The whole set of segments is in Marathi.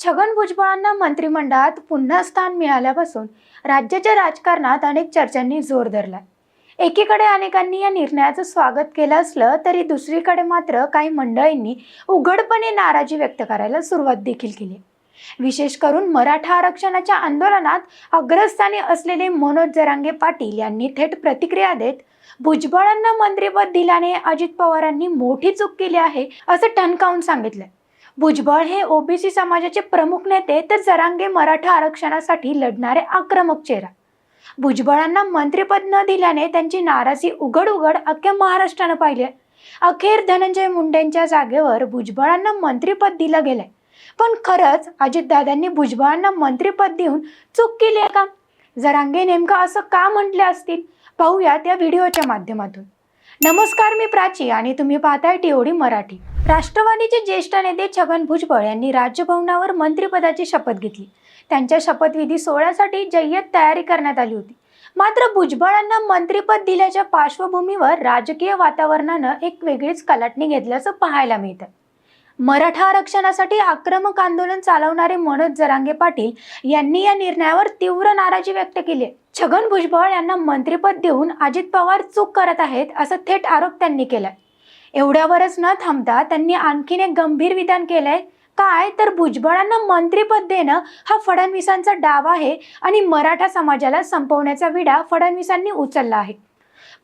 छगन भुजबळांना मंत्रिमंडळात पुन्हा स्थान मिळाल्यापासून राज्याच्या राजकारणात अनेक चर्चांनी जोर धरला एकीकडे अनेकांनी या निर्णयाचं स्वागत केलं असलं तरी दुसरीकडे मात्र काही मंडळींनी उघडपणे नाराजी व्यक्त करायला सुरुवात देखील केली. विशेष करून मराठा आरक्षणाच्या आंदोलनात अग्रस्थानी असलेले मनोज जरांगे पाटील यांनी थेट प्रतिक्रिया देत भुजबळांना मंत्रिपद दिल्याने अजित पवारांनी मोठी चूक केली आहे असं ठणकावून सांगितलं. भुजबळ हे ओबीसी समाजाचे प्रमुख नेते तर जरांगे मराठा आरक्षणासाठी लढणारे आक्रमक चेहरा. भुजबळांना मंत्रिपद न दिल्याने त्यांची नाराजी उघड उघड अख्ख्या महाराष्ट्रानं पाहिली आहे. अखेर धनंजय मुंडेंच्या जागेवर भुजबळांना मंत्रिपद दिलं गेलंय. पण खरंच अजितदादांनी भुजबळांना मंत्रिपद देऊन चूक केली आहे का? जरांगे नेमकं असं का म्हटले असतील? पाहूयात या व्हिडिओच्या माध्यमातून. नमस्कार मी प्राची आणि तुम्ही पाहताय टीओडी मराठी. राष्ट्रवादीचे ज्येष्ठ नेते छगन भुजबळ यांनी राजभवनावर मंत्रिपदाची शपथ घेतली. त्यांच्या शपथविधी सोहळ्यासाठी जय्यत तयारी करण्यात आली होती. मात्र भुजबळांना मंत्रिपद दिल्याच्या पार्श्वभूमीवर राजकीय वातावरणानं एक वेगळीच कलाटणी घेतल्याचं पाहायला मिळतं. मराठा आरक्षणासाठी आक्रमक आंदोलन चालवणारे मनोज जरांगे पाटील यांनी या निर्णयावर तीव्र नाराजी व्यक्त केली आहे. छगन भुजबळ यांना मंत्रिपद देऊन अजित पवार चूक करत आहेत असा थेट आरोप त्यांनी केलाय. एवढ्यावरच न थांबता त्यांनी आणखीन एक गंभीर विधान केलंय. काय? तर भुजबळांना मंत्रिपद देणं हा फडणवीसांचा डाव आहे आणि मराठा समाजाला संपवण्याचा विडा फडणवीसांनी उचलला आहे.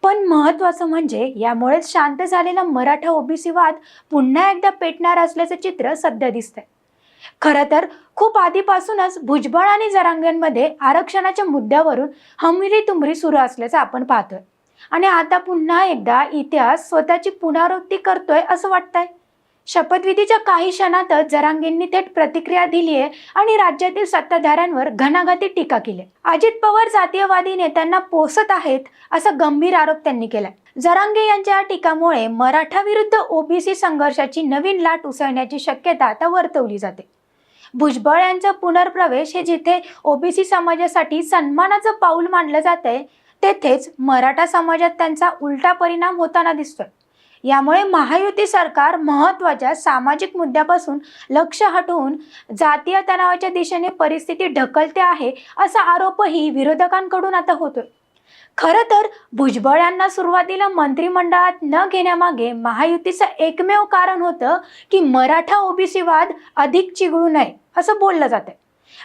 पण महत्वाचं म्हणजे यामुळेच शांत झालेला मराठा ओबीसी वाद पुन्हा एकदा पेटणार असल्याचं चित्र सध्या दिसतंय. खरं तर खूप आधीपासूनच भुजबळ आणि जरांगणमध्ये आरक्षणाच्या मुद्द्यावरून हमरी तुमरी सुरू असल्याचं आपण पाहतोय. आणि आता पुन्हा एकदा इतिहास स्वतःची पुनरावृत्ती करतोय असं वाटतंय. शपथविधीच्या काही क्षणातच जरांगींनी थेट प्रतिक्रिया दिली आहे आणि राज्यातील सत्ताधाऱ्यांवर घणाघाती टीका केली अजित पवार जातीयवादी नेत्यांना पोसत आहेत असा गंभीर आरोप त्यांनी केलाय. जरांगे यांच्या या टीकामुळे मराठा विरुद्ध ओबीसी संघर्षाची नवीन लाट उसळण्याची शक्यता आता वर्तवली जाते. भुजबळ यांचा पुनर्प्रवेश हे जिथे ओबीसी समाजासाठी सन्मानाचं पाऊल मानलं जातंय तेथेच मराठा समाजात त्यांचा उलटा परिणाम होताना दिसतोय. यामुळे महायुती सरकार महत्त्वाच्या सामाजिक मुद्द्यापासून लक्ष हटवून जातीय तणावाच्या दिशेने परिस्थिती ढकलते आहे असा आरोपही विरोधकांकडून आता होतोय. खरं तर भुजबळ यांना सुरुवातीला मंत्रिमंडळात न घेण्यामागे महायुतीचं एकमेव कारण होतं की मराठा ओबीसी वाद अधिक चिघळू नये असं बोललं जातंय.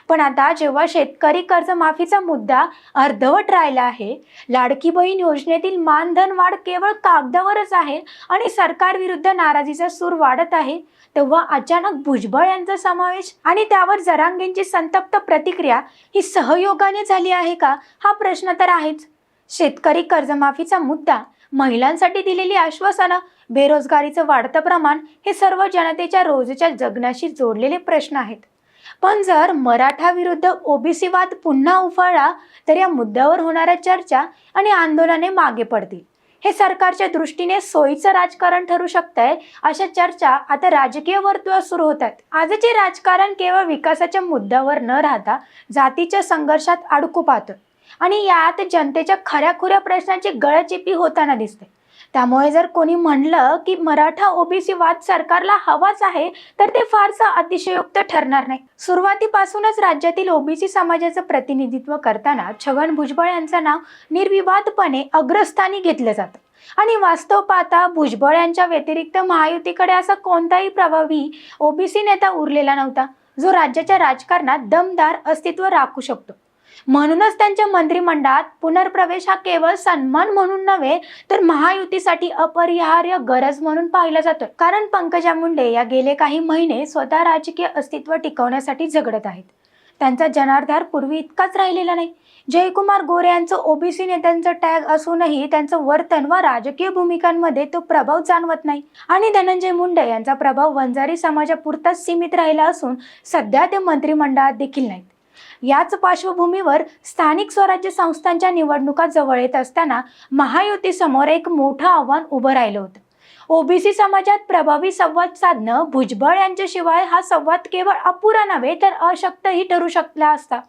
पण आता जेव्हा शेतकरी कर्जमाफीचा मुद्दा अर्धवट राहिला आहे लाडकी बहीण योजनेतील मानधन वाढ केवळ कागदावरच आहे आणि सरकारविरुद्ध नाराजीचा सूर वाढत आहे तेव्हा अचानक भुजबळ यांचा समावेश आणि त्यावर जरांगेंची संतप्त प्रतिक्रिया ही सहयोगाने झाली आहे का? हा प्रश्न तर आहेच. शेतकरी कर्जमाफीचा मुद्दा महिलांसाठी दिलेली आश्वासनं बेरोजगारीचं वाढतं प्रमाण हे सर्व जनतेच्या रोजच्या जगण्याशी जोडलेले प्रश्न आहेत. पण जर मराठा विरुद्ध ओबीसी वाद पुन्हा उफाळला तर या मुद्द्यावर होणाऱ्या चर्चा आणि आंदोलने मागे पडतील. हे सरकारच्या दृष्टीने सोयीचं राजकारण ठरू शकतंय अशा चर्चा आता राजकीय वर्तुळात सुरू होत आहेत आजचे राजकारण केवळ विकासाच्या मुद्द्यावर न राहता जातीच्या संघर्षात अडकू पाहतं. आणि यात जनतेच्या खऱ्याखुऱ्या प्रश्नांची गळचिपी होताना दिसते. त्यामुळे जर कोणी म्हणलं की मराठा ओबीसी वाद सरकारला हवाच आहे तर ते फारसं अतिशयोक्त ठरणार नाही. सुरुवातीपासूनच राज्यातील ओबीसी समाजाचं प्रतिनिधित्व करताना छगन भुजबळ यांचं नाव निर्विवादपणे अग्रस्थानी घेतलं जातं. आणि वास्तव पाहता भुजबळ यांच्या व्यतिरिक्त महायुतीकडे असा कोणताही प्रभावी ओबीसी नेता उरलेला नव्हता जो राज्याच्या राजकारणात दमदार अस्तित्व राखू शकतो. म्हणूनच त्यांच्या मंत्रिमंडळात पुनर्प्रवेश हा केवळ सन्मान म्हणून नव्हे तर महायुतीसाठी अपरिहार्य गरज म्हणून पाहिला जातो कारण पंकजा मुंडे या गेले काही महिने स्वतः राजकीय अस्तित्व टिकवण्यासाठी झगडत आहेत. त्यांचा जनार्धार पूर्वी इतकाच राहिलेला नाही. जयकुमार गोरे यांचं ओबीसी नेत्यांचं टॅग असूनही त्यांचं वर्तन व राजकीय भूमिकांमध्ये तो प्रभाव जाणवत नाही. आणि धनंजय मुंडे यांचा प्रभाव वंजारी समाजापुरताच सीमित राहिला असून सध्या ते मंत्रिमंडळात देखील नाहीत. याच पार्श्वभूमीवर स्थानिक स्वराज्य संस्थांच्या निवडणुका जवळ येत असताना महायुतीसमोर एक मोठं आव्हान उभं राहिलं होतं. ओबीसी समाजात प्रभावी संवाद साधणं भुजबळ यांच्याशिवाय हा संवाद केवळ अपुरा नव्हे तर अशक्तही ठरू शकला असता.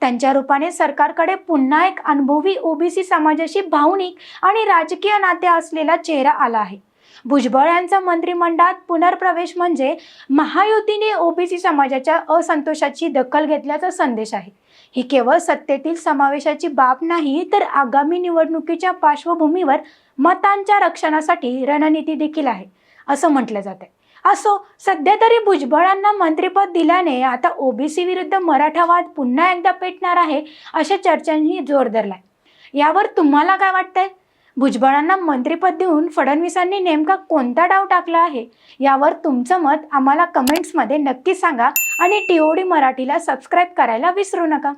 त्यांच्या रूपाने सरकारकडे पुन्हा एक अनुभवी ओबीसी समाजाशी भावनिक आणि राजकीय नाते असलेला चेहरा आला आहे. भुजबळ यांचा मंत्रिमंडळात पुनर्प्रवेश म्हणजे महायुतीने ओबीसी समाजाच्या असंतोषाची दखल घेतल्याचा संदेश आहे. ही केवळ सत्तेतील समावेशाची बाब नाही तर आगामी निवडणुकीच्या पार्श्वभूमीवर मतांच्या रक्षणासाठी रणनीती देखील आहे असं म्हटलं जाते असो सध्या तरी भुजबळांना मंत्रिपद दिल्याने आता ओबीसी विरुद्ध मराठावाद पुन्हा एकदा पेटणार आहे अशा चर्चांनी जोर धरलाय. यावर तुम्हाला काय वाटतंय? भुजबळांना मंत्रिपद देऊन फडणवीसांनी नेमका कोणता डाव टाकला आहे? यावर तुमचं मत आम्हाला कमेंट्समध्ये नक्की सांगा आणि टी ओ डी मराठीला सबस्क्राईब करायला विसरू नका.